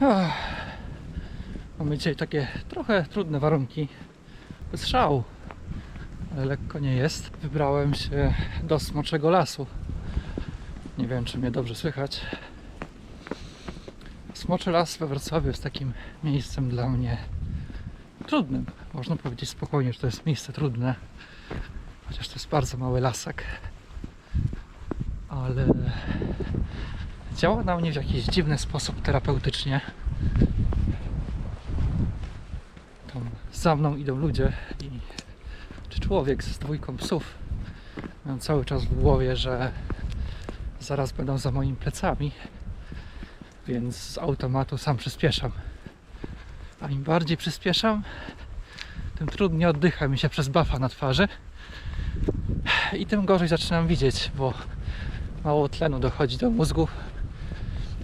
Ach, Mamy dzisiaj takie trochę trudne warunki. Bez szału, ale lekko nie jest. Wybrałem się do smoczego lasu. Nie wiem, czy mnie dobrze słychać. Smoczy las we Wrocławiu jest takim miejscem dla mnie trudnym. Można powiedzieć spokojnie, że to jest miejsce trudne. Chociaż to jest bardzo mały lasek. Ale działa na mnie w jakiś dziwny sposób terapeutycznie. Tam za mną idą ludzie i czy człowiek z dwójką psów. Mam cały czas w głowie, że zaraz będą za moimi plecami, więc z automatu sam przyspieszam. A im bardziej przyspieszam, tym trudniej oddycha mi się przez bafa na twarzy i tym gorzej zaczynam widzieć, bo mało tlenu dochodzi do mózgu.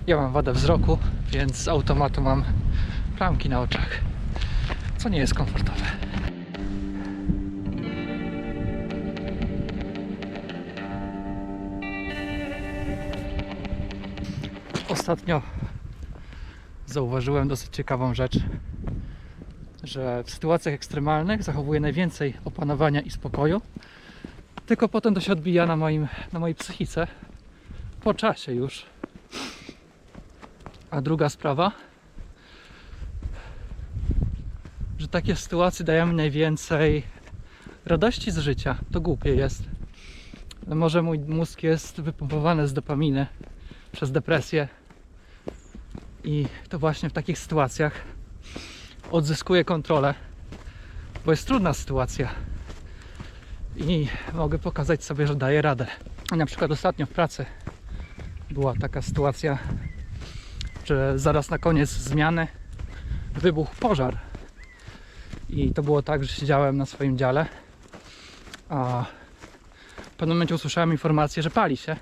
Ja mam wadę wzroku, więc z automatu mam plamki na oczach, co nie jest komfortowe. Ostatnio zauważyłem dosyć ciekawą rzecz, że w sytuacjach ekstremalnych zachowuję najwięcej opanowania i spokoju, tylko potem to się odbija na, moim, na mojej psychice po czasie już. A druga sprawa, że takie sytuacje dają mi najwięcej radości z życia. To głupie jest. Ale może mój mózg jest wypompowany z dopaminy przez depresję i to właśnie w takich sytuacjach odzyskuję kontrolę, bo jest trudna sytuacja i mogę pokazać sobie, że daję radę. Na przykład ostatnio w pracy była taka sytuacja, że zaraz na koniec zmiany wybuchł pożar. I to było tak, że siedziałem na swoim dziale, a w pewnym momencie usłyszałem informację, że pali się.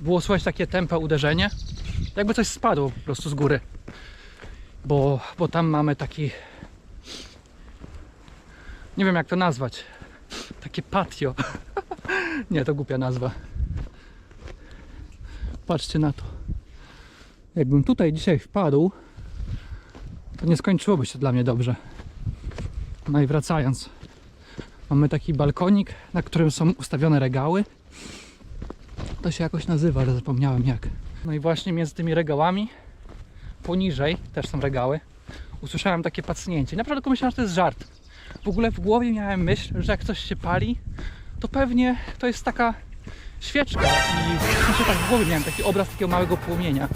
Było słychać takie tempo uderzenie, jakby coś spadło po prostu z góry. Bo, bo tam mamy taki. Nie wiem jak to nazwać. Takie patio. Nie, to głupia nazwa. Patrzcie na to. Jakbym tutaj dzisiaj wpadł, to nie skończyłoby się dla mnie dobrze. No i wracając, mamy taki balkonik, na którym są ustawione regały. To się jakoś nazywa, ale zapomniałem jak. No i właśnie między tymi regałami, poniżej też są regały, usłyszałem takie pacnięcie. Naprawdę tylko myślałem, że to jest żart. W ogóle w głowie miałem myśl, że jak coś się pali, to pewnie to jest taka świeczka i w sensie tak w głowie miałem taki obraz takiego małego płomienia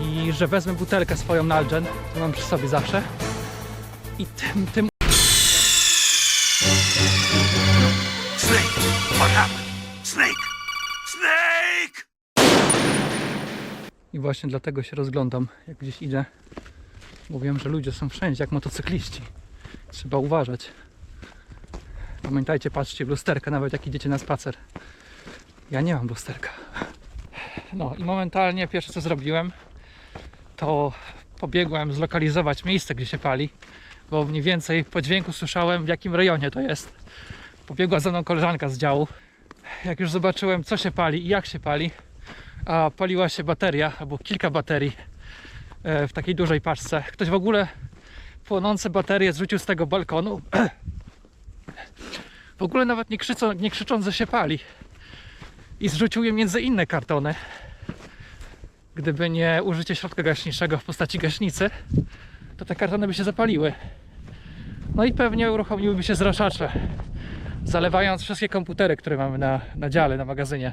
i że wezmę butelkę swoją Nalgen, to mam przy sobie zawsze i tym, tym Snake! What happened? Snake! Snake! i właśnie dlatego się rozglądam jak gdzieś idę bo wiem, że ludzie są wszędzie jak motocykliści trzeba uważać pamiętajcie, patrzcie w lusterka nawet jak idziecie na spacer ja nie mam lusterka no i momentalnie pierwsze co zrobiłem to pobiegłem zlokalizować miejsce, gdzie się pali, bo mniej więcej po dźwięku słyszałem, w jakim rejonie to jest. Pobiegła za mną koleżanka z działu. Jak już zobaczyłem, co się pali i jak się pali, a paliła się bateria, albo kilka baterii e, w takiej dużej paczce. Ktoś w ogóle płonące baterie zrzucił z tego balkonu. W ogóle nawet nie, krzyczą, nie krzycząc, że się pali. I zrzucił je między inne kartony gdyby nie użycie środka gaśniczego w postaci gaśnicy, to te kartony by się zapaliły. No i pewnie uruchomiłyby się zraszacze, zalewając wszystkie komputery, które mamy na, na dziale, na magazynie.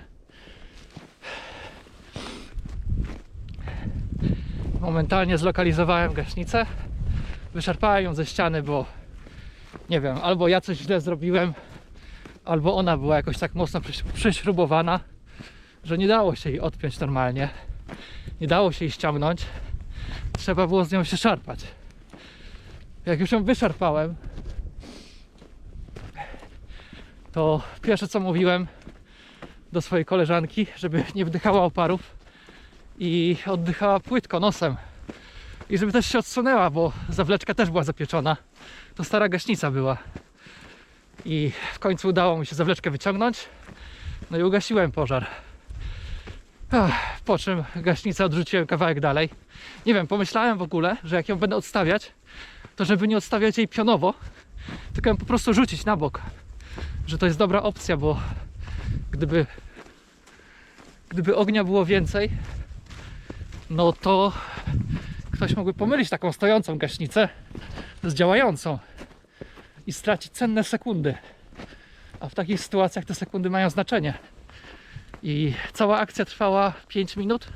Momentalnie zlokalizowałem gaśnicę, wyczerpałem ją ze ściany, bo nie wiem, albo ja coś źle zrobiłem, albo ona była jakoś tak mocno przyś- przyśrubowana, że nie dało się jej odpiąć normalnie nie dało się jej ściągnąć. Trzeba było z nią się szarpać. Jak już ją wyszarpałem, to pierwsze co mówiłem do swojej koleżanki, żeby nie wdychała oparów i oddychała płytko nosem. I żeby też się odsunęła, bo zawleczka też była zapieczona. To stara gaśnica była. I w końcu udało mi się zawleczkę wyciągnąć. No i ugasiłem pożar. Po czym gaśnicę odrzuciłem kawałek dalej. Nie wiem, pomyślałem w ogóle, że jak ją będę odstawiać, to żeby nie odstawiać jej pionowo, tylko ją po prostu rzucić na bok. Że to jest dobra opcja, bo gdyby gdyby ognia było więcej, no to ktoś mógłby pomylić taką stojącą gaśnicę z działającą i stracić cenne sekundy. A w takich sytuacjach te sekundy mają znaczenie. I cała akcja trwała 5 minut,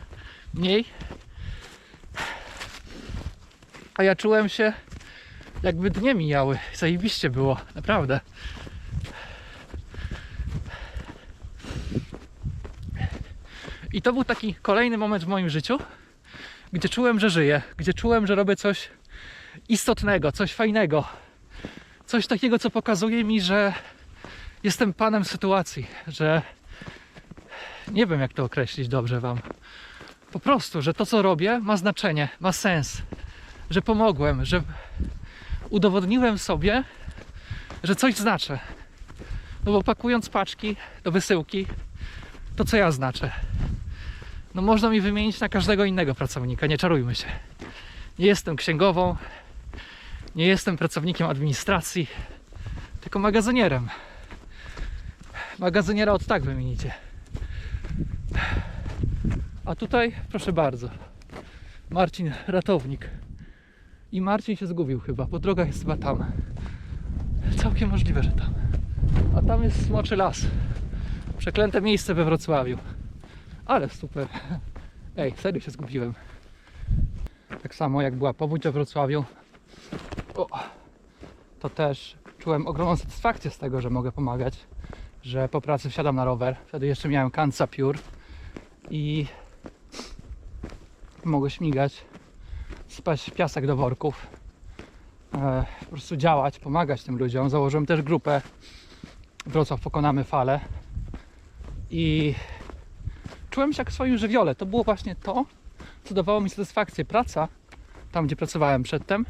mniej. A ja czułem się, jakby dnie mijały. Zajebiście było, naprawdę. I to był taki kolejny moment w moim życiu, gdzie czułem, że żyję, gdzie czułem, że robię coś istotnego, coś fajnego. Coś takiego, co pokazuje mi, że jestem panem sytuacji, że nie wiem, jak to określić dobrze Wam. Po prostu, że to, co robię, ma znaczenie, ma sens, że pomogłem, że udowodniłem sobie, że coś znaczę. No bo pakując paczki do wysyłki, to co ja znaczę? No można mi wymienić na każdego innego pracownika, nie czarujmy się. Nie jestem księgową, nie jestem pracownikiem administracji, tylko magazynierem. Magazyniera od tak wymienicie. A tutaj, proszę bardzo, Marcin ratownik. I Marcin się zgubił chyba, bo droga jest chyba tam. Całkiem możliwe, że tam. A tam jest Smoczy Las. Przeklęte miejsce we Wrocławiu. Ale super. Ej, serio się zgubiłem. Tak samo jak była powódź we Wrocławiu, o, to też czułem ogromną satysfakcję z tego, że mogę pomagać. Że po pracy wsiadam na rower. Wtedy jeszcze miałem Kansa Pure i mogę śmigać, spać piasek do worków, e, po prostu działać, pomagać tym ludziom. Założyłem też grupę Wrocław Pokonamy Falę i czułem się jak w swoim żywiole. To było właśnie to, co dawało mi satysfakcję. Praca, tam gdzie pracowałem przedtem,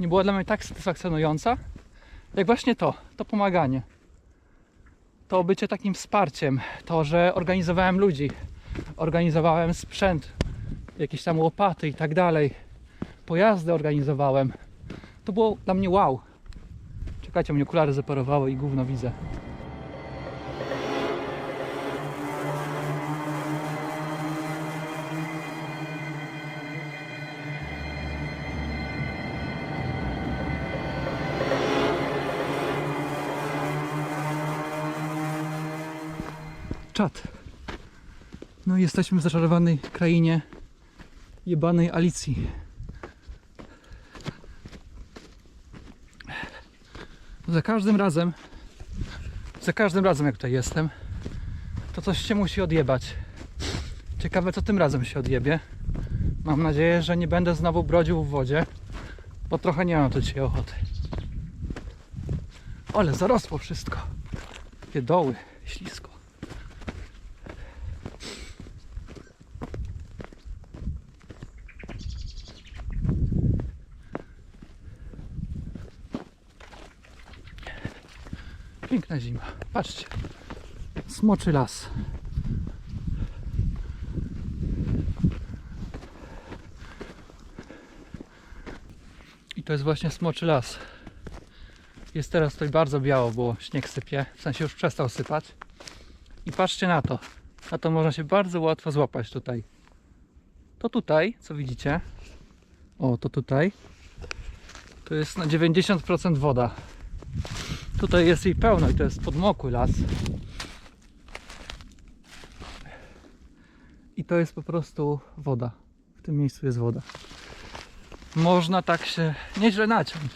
nie była dla mnie tak satysfakcjonująca, jak właśnie to, to pomaganie. To bycie takim wsparciem, to, że organizowałem ludzi, organizowałem sprzęt, jakieś tam łopaty i tak dalej, pojazdy organizowałem. To było dla mnie wow. Czekajcie, mnie okulary zaparowały i gówno widzę. Czad. No jesteśmy w zaczarowanej krainie jebanej Alicji. Za każdym razem, za każdym razem jak tutaj jestem, to coś się musi odjebać. Ciekawe co tym razem się odjebie. Mam nadzieję, że nie będę znowu brodził w wodzie, bo trochę nie mam tu dzisiaj ochoty. Ale zarosło wszystko. Takie doły, ślisko. Piękna zima. Patrzcie. Smoczy las. I to jest właśnie smoczy las. Jest teraz tutaj bardzo biało, bo śnieg sypie. W sensie już przestał sypać. I patrzcie na to. Na to można się bardzo łatwo złapać tutaj. To tutaj, co widzicie. O, to tutaj. To jest na 90% woda. Tutaj jest jej pełno i to jest podmokły las. I to jest po prostu woda. W tym miejscu jest woda. Można tak się nieźle naciąć.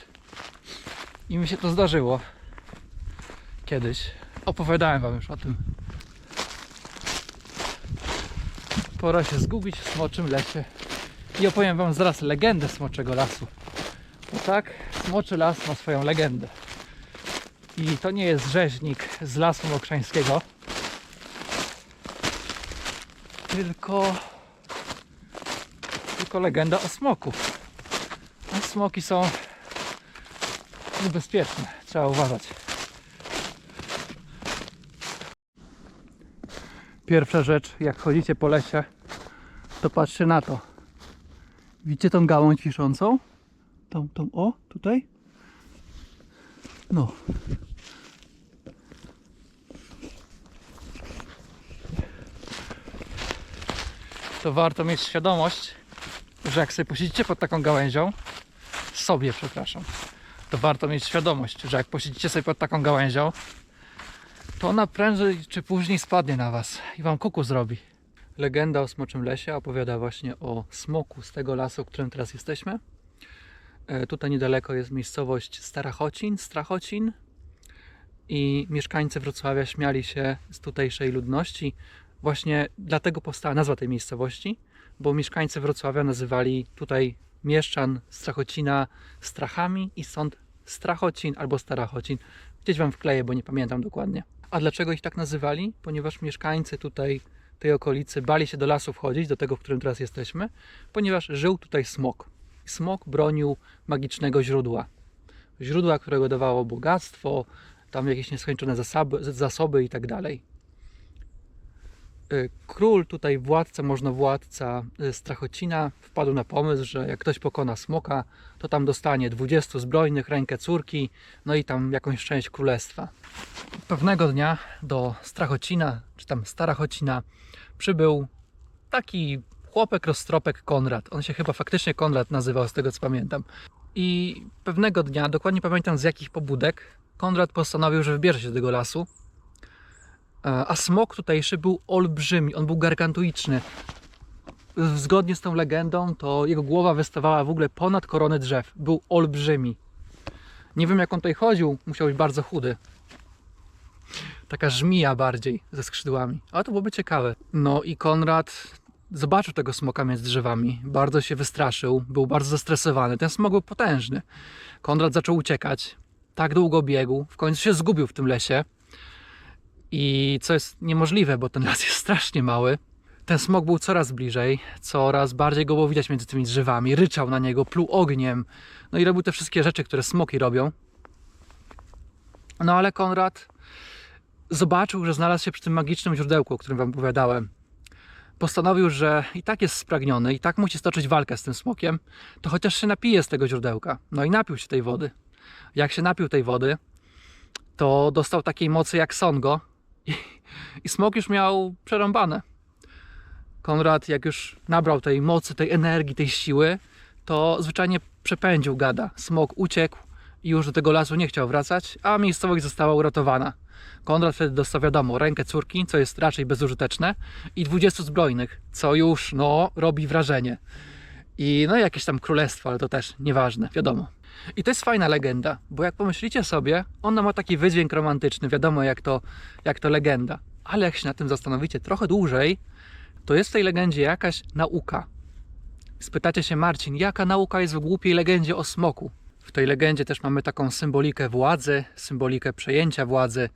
I mi się to zdarzyło. Kiedyś. Opowiadałem wam już o tym. Pora się zgubić w smoczym lesie. I opowiem wam zaraz legendę smoczego lasu. Bo tak, smoczy las ma swoją legendę. I to nie jest rzeźnik z Lasu Mokrzańskiego, tylko, tylko legenda o smoku. A smoki są niebezpieczne, trzeba uważać. Pierwsza rzecz, jak chodzicie po lesie, to patrzcie na to. Widzicie tą gałąź wiszącą? Tą, tą, o, tutaj? No. To warto mieć świadomość, że jak sobie posiedzicie pod taką gałęzią, sobie, przepraszam, to warto mieć świadomość, że jak posiedzicie sobie pod taką gałęzią, to ona prędzej czy później spadnie na was i wam kuku zrobi. Legenda o Smoczym Lesie opowiada właśnie o smoku z tego lasu, w którym teraz jesteśmy. E, Tutaj niedaleko jest miejscowość Starachocin, Strachocin i mieszkańcy Wrocławia śmiali się z tutejszej ludności. Właśnie dlatego powstała nazwa tej miejscowości, bo mieszkańcy Wrocławia nazywali tutaj mieszczan Strachocina strachami i stąd Strachocin albo Starachocin. Gdzieś wam wkleję, bo nie pamiętam dokładnie. A dlaczego ich tak nazywali? Ponieważ mieszkańcy tutaj tej okolicy bali się do lasu wchodzić, do tego, w którym teraz jesteśmy, ponieważ żył tutaj smok. Smok bronił magicznego źródła. Źródła, którego dawało bogactwo, tam jakieś nieskończone zasoby, zasoby i tak dalej. Y, Król, tutaj władca, można władca y, Strachocina, wpadł na pomysł, że jak ktoś pokona smoka, to tam dostanie 20 zbrojnych, rękę córki, no i tam jakąś część królestwa. Pewnego dnia do Strachocina, czy tam Starachocina, przybył taki chłopek roztropek Konrad. On się chyba faktycznie Konrad nazywał, z tego co pamiętam. I pewnego dnia, dokładnie pamiętam z jakich pobudek, Konrad postanowił, że wybierze się do tego lasu. E, A smok tutejszy był olbrzymi, on był gargantuiczny. Zgodnie z tą legendą, to jego głowa wystawała w ogóle ponad koronę drzew. Był olbrzymi. Nie wiem jak on tutaj chodził, musiał być bardzo chudy. Taka żmija bardziej ze skrzydłami. Ale to byłoby ciekawe. No i Konrad zobaczył tego smoka między drzewami. Bardzo się wystraszył, był bardzo zestresowany. Ten smok był potężny. Konrad zaczął uciekać. Tak długo biegł, w końcu się zgubił w tym lesie. I co jest niemożliwe, bo ten las jest strasznie mały. Ten smok był coraz bliżej, coraz bardziej go było widać między tymi drzewami. Ryczał na niego, pluł ogniem. No i robił te wszystkie rzeczy, które smoki robią. No ale Konrad zobaczył, że znalazł się przy tym magicznym źródełku, o którym wam opowiadałem. Postanowił, że i tak jest spragniony, i tak musi stoczyć walkę z tym smokiem, to chociaż się napije z tego źródełka. No i napił się tej wody. Jak się napił tej wody, to dostał takiej mocy jak Songo i, i smok już miał przerąbane. Konrad, jak już nabrał tej mocy, tej energii, tej siły, to zwyczajnie przepędził gada. Smok uciekł i już do tego lasu nie chciał wracać, a miejscowość została uratowana. Konrad wtedy dostał wiadomo rękę córki, co jest raczej bezużyteczne, i 20 zbrojnych, co już no, robi wrażenie. I no jakieś tam królestwo, ale to też nieważne, wiadomo. I to jest fajna legenda, bo jak pomyślicie sobie, ona ma taki wydźwięk romantyczny, wiadomo jak to, jak to legenda. Ale jak się na tym zastanowicie trochę dłużej, to jest w tej legendzie jakaś nauka. Spytacie się, Marcin, jaka nauka jest w głupiej legendzie o smoku? W tej legendzie też mamy taką symbolikę władzy, symbolikę przejęcia władzy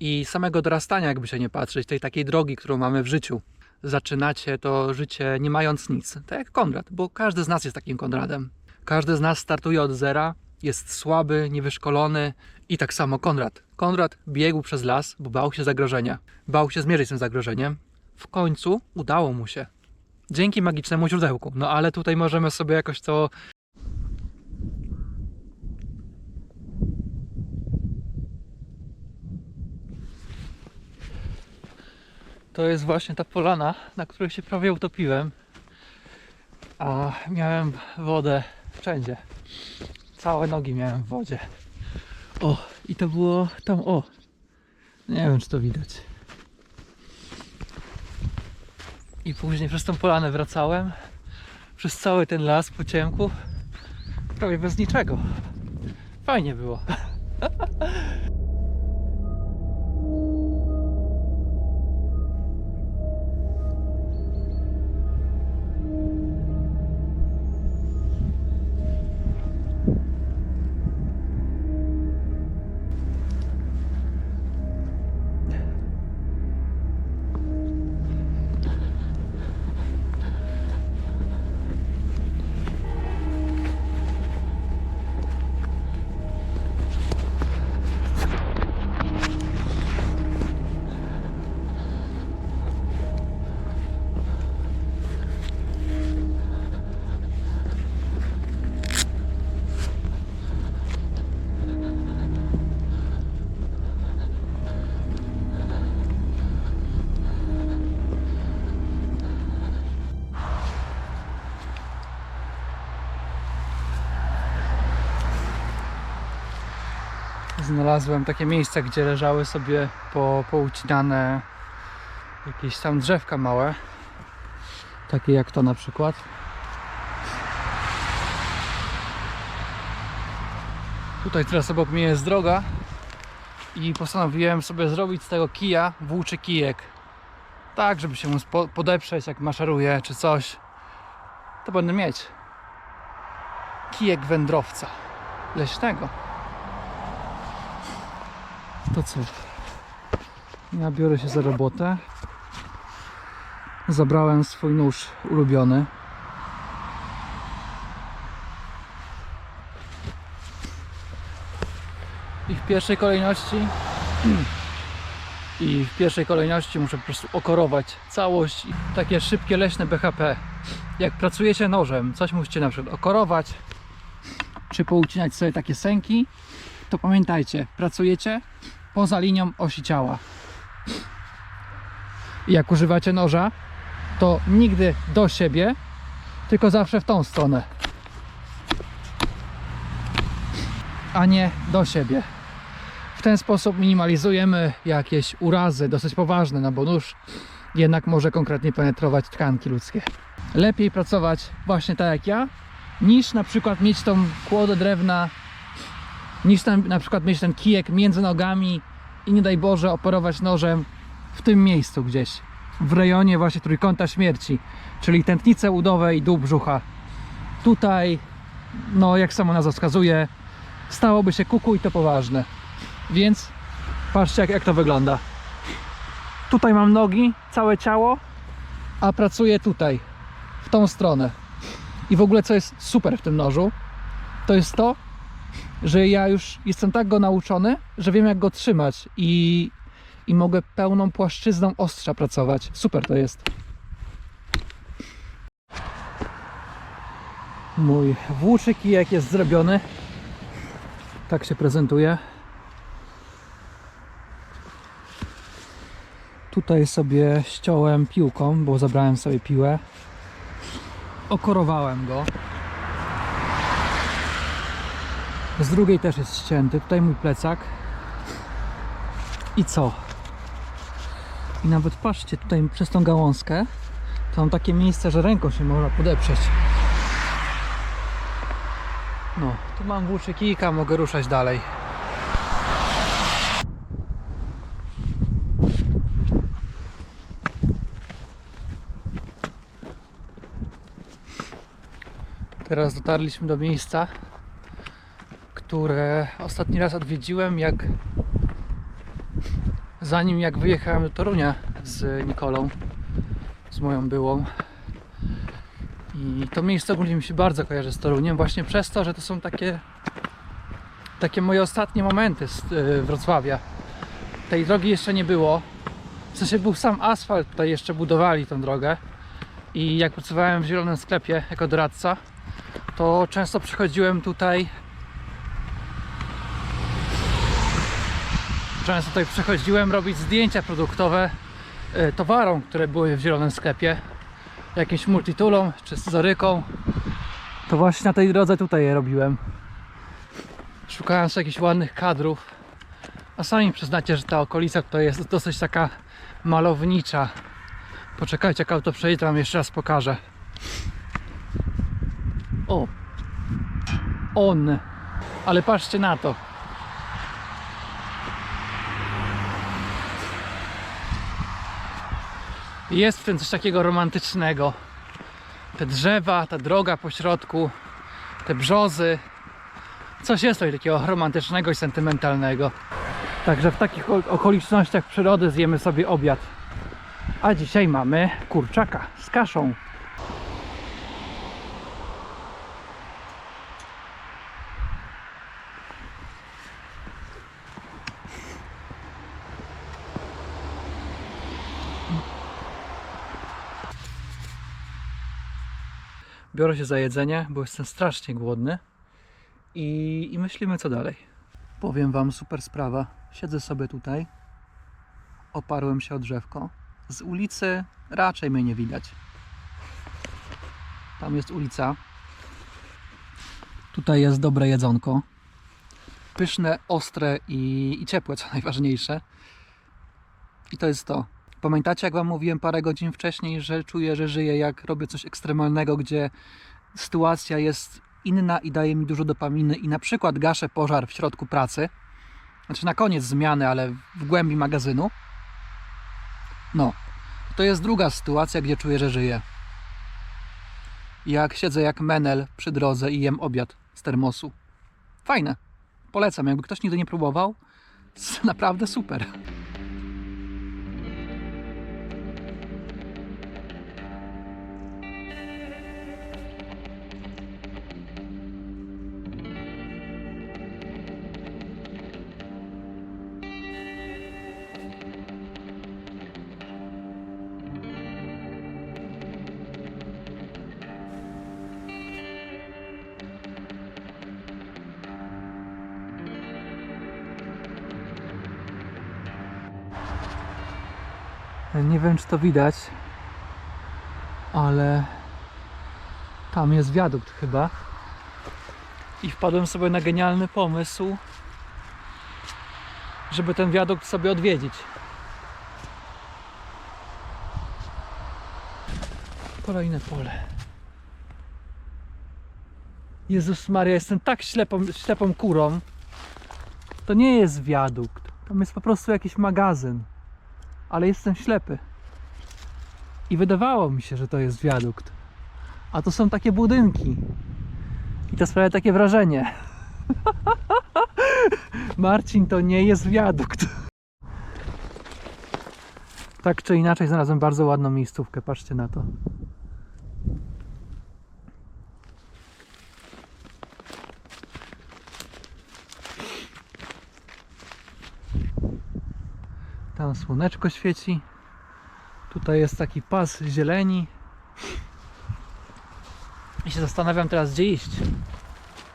i samego dorastania, jakby się nie patrzeć, tej takiej drogi, którą mamy w życiu. Zaczynacie to życie nie mając nic, tak jak Konrad, bo każdy z nas jest takim Konradem. Każdy z nas startuje od zera, jest słaby, niewyszkolony i tak samo Konrad. Konrad biegł przez las, bo bał się zagrożenia. Bał się zmierzyć z tym zagrożeniem. W końcu udało mu się. Dzięki magicznemu źródełku. No ale tutaj możemy sobie jakoś to To jest właśnie ta polana, na której się prawie utopiłem. A miałem wodę wszędzie. Całe nogi miałem w wodzie. O, i to było tam, o. Nie wiem, czy to widać. I później przez tą polanę wracałem. Przez cały ten las po ciemku. Prawie bez niczego. Fajnie było. Znalazłem takie miejsca, gdzie leżały sobie po, poucinane jakieś tam drzewka małe. Takie jak to na przykład. Tutaj teraz obok mnie jest droga i postanowiłem sobie zrobić z tego kija włóczy kijek. Tak, żeby się mu podeprzeć jak maszeruje czy coś. To będę mieć kijek wędrowca leśnego. To co? Ja biorę się za robotę. Zabrałem swój nóż ulubiony. I w pierwszej kolejności i w pierwszej kolejności muszę po prostu okorować całość takie szybkie leśne BHP. Jak pracujecie nożem, coś musicie na przykład okorować, czy poucinać sobie takie sęki, to pamiętajcie, pracujecie poza linią osi ciała. Jak używacie noża, to nigdy do siebie, tylko zawsze w tą stronę. A nie do siebie. W ten sposób minimalizujemy jakieś urazy dosyć poważne, no bo nóż jednak może konkretnie penetrować tkanki ludzkie. Lepiej pracować właśnie tak jak ja, niż na przykład mieć tą kłodę drewna, niż tam na przykład mieć ten kijek między nogami i nie daj Boże operować nożem w tym miejscu gdzieś, w rejonie właśnie trójkąta śmierci, czyli tętnice udowe i dół brzucha. Tutaj, no jak samo nazwa wskazuje, stałoby się kuku i to poważne. Więc patrzcie jak, jak to wygląda. Tutaj mam nogi, całe ciało, a pracuję tutaj, w tą stronę. I w ogóle co jest super w tym nożu, to jest to, że ja już jestem tak go nauczony, że wiem jak go trzymać i, i mogę pełną płaszczyzną ostrza pracować. Super to jest. Mój włóczy kijek jest zrobiony. Tak się prezentuje. Tutaj sobie ściąłem piłką, bo zabrałem sobie piłę. Okorowałem go. Z drugiej też jest ścięty. Tutaj mój plecak. I co? I nawet patrzcie, tutaj przez tą gałązkę to mam takie miejsce, że ręką się można podeprzeć. No, tu mam włóczy kijka, mogę ruszać dalej. Teraz dotarliśmy do miejsca, które ostatni raz odwiedziłem, jak zanim jak wyjechałem do Torunia z Nikolą, z moją byłą. I to miejsce ogólnie mi się bardzo kojarzy z Toruniem, właśnie przez to, że to są takie takie moje ostatnie momenty z y, Wrocławia. Tej drogi jeszcze nie było. W sensie był sam asfalt, tutaj jeszcze budowali tą drogę. I jak pracowałem w zielonym sklepie jako doradca, to często przychodziłem tutaj. Często tutaj przychodziłem robić zdjęcia produktowe y, towarom, które były w zielonym sklepie. Jakimś multitulą czy scyzoryką. To właśnie na tej drodze tutaj je robiłem. Szukałem sobie jakichś ładnych kadrów. A sami przyznacie, że ta okolica to jest dosyć taka malownicza. Poczekajcie, jak auto przejedzie, wam jeszcze raz pokażę. O! On! Ale patrzcie na to. Jest w tym coś takiego romantycznego. Te drzewa, ta droga po środku, te brzozy. Coś jest tutaj takiego romantycznego i sentymentalnego. Także w takich okolicznościach przyrody zjemy sobie obiad. A dzisiaj mamy kurczaka z kaszą. Biorę się za jedzenie, bo jestem strasznie głodny. I, I myślimy co dalej. Powiem Wam super sprawa. Siedzę sobie tutaj. Oparłem się o drzewko. Z ulicy raczej mnie nie widać. Tam jest ulica. Tutaj jest dobre jedzonko. pyszne, ostre i, i ciepłe, co najważniejsze. I to jest to. Pamiętacie, jak Wam mówiłem parę godzin wcześniej, że czuję, że żyję, jak robię coś ekstremalnego, gdzie sytuacja jest inna i daje mi dużo dopaminy i na przykład gaszę pożar w środku pracy, znaczy na koniec zmiany, ale w głębi magazynu. No, to jest druga sytuacja, gdzie czuję, że żyję. Jak siedzę jak menel przy drodze i jem obiad z termosu. Fajne. Polecam, jakby ktoś nigdy nie próbował. Naprawdę super. Nie wiem, czy to widać, ale tam jest wiadukt chyba. I wpadłem sobie na genialny pomysł, żeby ten wiadukt sobie odwiedzić. Kolejne pole. Jezus Maria, jestem tak ślepą, ślepą kurą. To nie jest wiadukt. Tam jest po prostu jakiś magazyn ale jestem ślepy. I wydawało mi się, że to jest wiadukt. A to są takie budynki. I to sprawia takie wrażenie. Marcin, to nie jest wiadukt. Tak czy inaczej znalazłem bardzo ładną miejscówkę, patrzcie na to. Tam słoneczko świeci. Tutaj jest taki pas zieleni. I się zastanawiam teraz gdzie iść.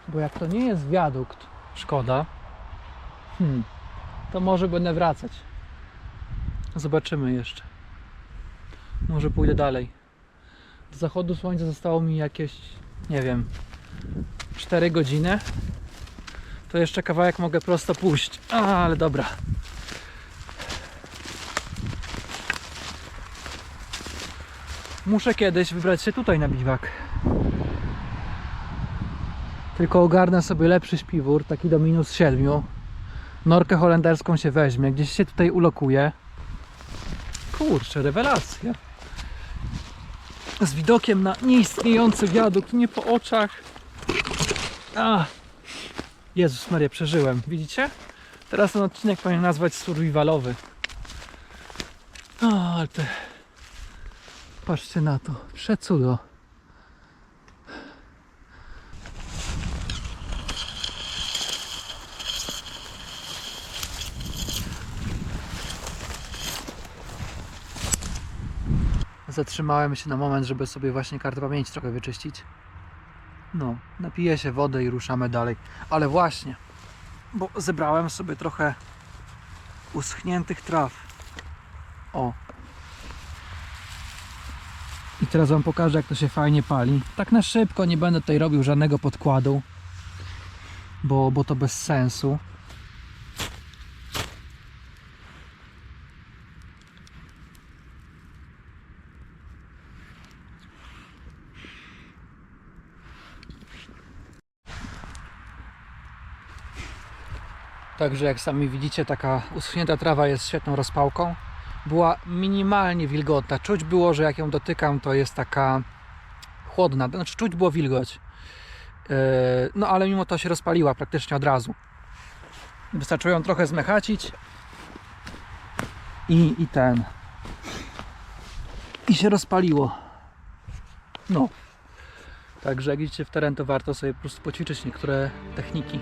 Bo jak to nie jest wiadukt, szkoda. Hmm, to może będę wracać. Zobaczymy jeszcze. Może pójdę dalej. Do zachodu słońca zostało mi jakieś, nie wiem, 4 godziny. To jeszcze kawałek mogę prosto pójść. A, ale dobra. Muszę kiedyś wybrać się tutaj na biwak. Tylko ogarnę sobie lepszy śpiwór, taki do minus 7. Norkę holenderską się weźmie, gdzieś się tutaj ulokuje. Kurczę, rewelacja. Z widokiem na nieistniejący wiadukt, nie po oczach. A, Jezus Maria, przeżyłem. Widzicie? Teraz ten odcinek powinien nazwać survivalowy. O, ale te Patrzcie na to, przecudo. Zatrzymałem się na moment, żeby sobie właśnie kartę pamięci trochę wyczyścić. No, napiję się wody i ruszamy dalej. Ale właśnie, bo zebrałem sobie trochę uschniętych traw. O, teraz Wam pokażę, jak to się fajnie pali. Tak na szybko, nie będę tutaj robił żadnego podkładu, bo, bo to bez sensu. Także jak sami widzicie, taka uschnięta trawa jest świetną rozpałką była minimalnie wilgotna. Czuć było, że jak ją dotykam, to jest taka chłodna. Znaczy, czuć było wilgoć. Yy, No ale mimo to się rozpaliła praktycznie od razu. Wystarczyło ją trochę zmechacić i, i ten. I się rozpaliło. No. Także jak idziecie w teren, to warto sobie po prostu poćwiczyć niektóre techniki.